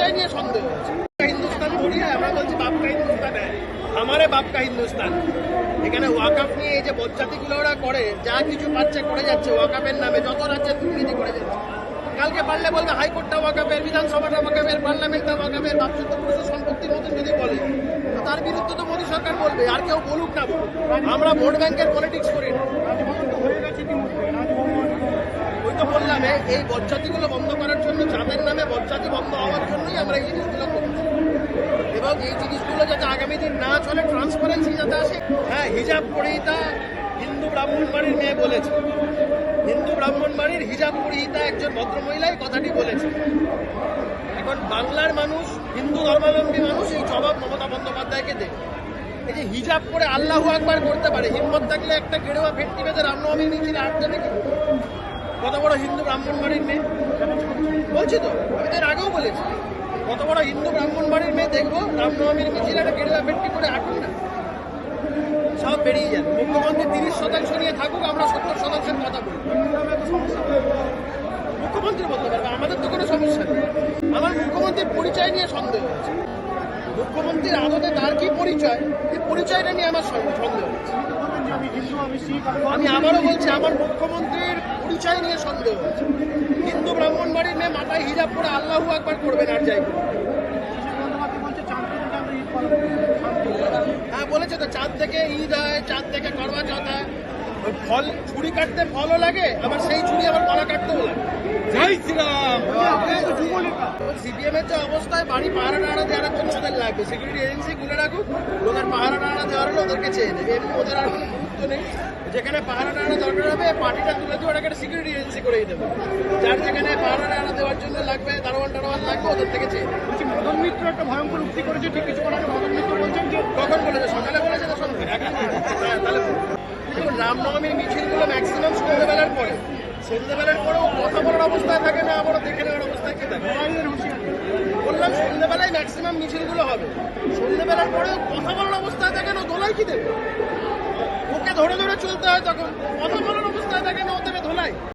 পরিচয় নিয়ে সন্দেহ হিন্দুস্তান ধরিয়ে আমরা বলছি বাপকা হিন্দুস্তান আমারে বাপকা হিন্দুস্তান। এখানে ওয়াকাফ নিয়ে এই যে বজ্জাতিগুলো ওরা করে, যা কিছু পাচ্ছে করে যাচ্ছে ওয়াকাফের নামে যত রাজ্যে দুর্নীতি করে যাচ্ছে। কালকে পারলে বলবে হাইকোর্টটা ওয়াকাফের বিধানসভাটা ওয়াকাফের পার্লামেন্টটা ওয়াকাফের বাপচুদ্ধ পুরুষ সম্পত্তির মতন যদি বলে, তো তার বিরুদ্ধে তো মোদী সরকার বলবে, আর কেউ বলুক না আমরা ভোট ব্যাংকের পলিটিক্স করি না। এ- এই বজ্জাতিগুলো বন্ধ করার জন্য যাদের নামে বজ্জাতি বন্ধ হওয়ার জন্যই আমরা এই জিনিসগুলো করছি। এবং এই জিনিসগুলো যাতে আগামী দিন না চলে ট্রান্সপারেন্সি যাতে আসে হ্যাঁ হিজাব পরিহিতা হিন্দু ব্রাহ্মণ বাড়ির মেয়ে বলেছে। হিন্দু ব্রাহ্মণ বাড়ির হিজাব পরিহিতা একজন ভদ্রমহিলাই কথাটি বলেছে। এখন বাংলার মানুষ, হিন্দু ধর্মাবলম্বী মানুষ এই জবাব মমতা বন্দ্যোপাধ্যায়কে দেয় এই যে হিজাব করে আল্লাহ একবার করতে পারে, হিম্মত থাকলে একটা গেরুয়া ভেটকি বেঁধে রামনবমী মিছিল আটকে নাকি কত বড় হিন্দু ব্রাহ্মণ বাড়ির মেয়ে? বলছি তো, আমি তো আগেও বলেছি। কত বড় হিন্দু ব্রাহ্মণ বাড়ির মেয়ে দেখব, রামনবমীর মিছিল একটা গেরুয়া ভেটকি করে আটুন না। সব বেরিয়ে যাবে মুখ্যমন্ত্রী তিরিশ শতাংশ নিয়ে থাকুক, আমরা সত্তর শতাংশের কথা বলি মুখ্যমন্ত্রী বলতে পারবে, আমাদের তো কোনো সমস্যা নেই। আমার মুখ্যমন্ত্রীর পরিচয় নিয়ে সন্দেহ হচ্ছে। মুখ্যমন্ত্রীর আদতে তার কি পরিচয়? এই পরিচয়টা নিয়ে আমার সন্দেহ সন্দেহ হচ্ছে। আমি আবারও বলছি আমার মুখ্যমন্ত্রীর পরিচয় নিয়ে সন্দেহ হিন্দু ব্রাহ্মণ বাড়ির মেয়ে মাথায় হিজাব করে আল্লাহু একবার করবেন আর যাই হ্যাঁ বলেছে তো চাঁদ থেকে ঈদ হয় চাঁদ থেকে করবা চৌথ হয় ফল ছুরি কাটতে ফলও লাগে আবার সেই ছুরি আবার কলা কাটতেও লাগে। জয় শ্রীরাম সিপিএম এর যে অবস্থায় বাড়ি পাহারা টাহারা দেওয়ার জন্য ওদের লাগবে সিকিউরিটি এজেন্সি খুলে রাখুক ওদের পাহারা টাহারা দেওয়ার হলে ওদেরকে চেয়ে নেবে। এমনি ওদের আর গুরুত্ব নেই। যেখানে পাহারা টাহারা দরকার হবে পার্টিটা তুলে দিয়ে ওটাকে সিকিউরিটি এজেন্সি করেই দেবে। যার যেখানে পাহারা টাহারা দেওয়ার জন্য লাগবে দারোয়ান টারোয়ান লাগবে ওদের থেকে চেয়ে। বলছি মদন মিত্র একটা ভয়ঙ্কর উক্তি করেছে ঠিক কিছুক্ষণ আগে মদন মিত্র বলছেন যে কখন বলেছে? সকালে বলেছে না সন্ধ্যে? হ্যাঁ তাহলে দেখুন রামনবমীর মিছিলগুলো ম্যাক্সিমাম সন্ধ্যেবেলার পরে। সন্ধ্যেবেলার পরেও কথা বলার অবস্থায় থাকে না আবারও দেখে নেওয়ার অবস্থায় কি থাকে বললাম সন্ধ্যেবেলায় ম্যাক্সিমাম মিছিলগুলো হবে। সন্ধ্যেবেলার পরেও কথা বলার অবস্থায় থাকে না দোলাই কি দেবে? ধরে ধরে চলতে হয় তখন। কথা অবস্থায় থাকে না ধোলাই।